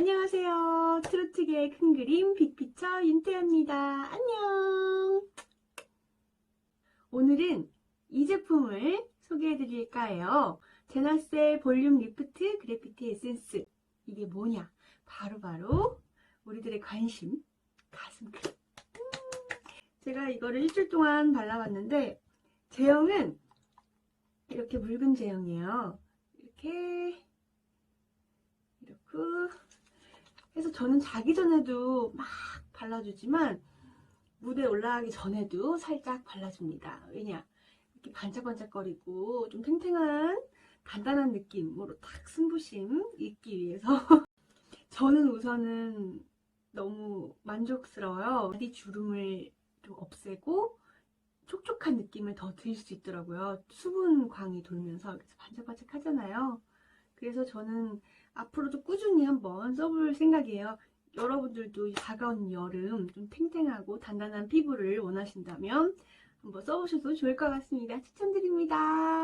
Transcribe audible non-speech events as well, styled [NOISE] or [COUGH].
안녕하세요. 트로트계의 큰 그림 빅피처 윤태입니다. 안녕. 오늘은 이 제품을 소개해 드릴까 해요. 제나셀 볼륨 리프트 그래피티 에센스. 이게 뭐냐? 바로바로 우리들의 관심 가슴 크림. 음, 제가 이거를 일주일 동안 발라봤는데 제형은 이렇게 묽은 제형이에요. 이렇게 이렇게 해서 저는 자기 전에도 막 발라주지만 무대 올라가기 전에도 살짝 발라줍니다. 왜냐 이렇게 반짝반짝거리고 좀 탱탱한 간단한 느낌으로 딱 승부심 있기 위해서 [LAUGHS] 저는 우선은 너무 만족스러워요. 바디 주름을 좀 없애고 촉촉한 느낌을 더 드릴 수 있더라고요. 수분광이 돌면서 그래서 반짝반짝 하잖아요. 그래서 저는 앞으로도 꾸준히 한번 써볼 생각이에요. 여러분들도 이 다가온 여름 좀 탱탱하고 단단한 피부를 원하신다면 한번 써보셔도 좋을 것 같습니다. 추천드립니다.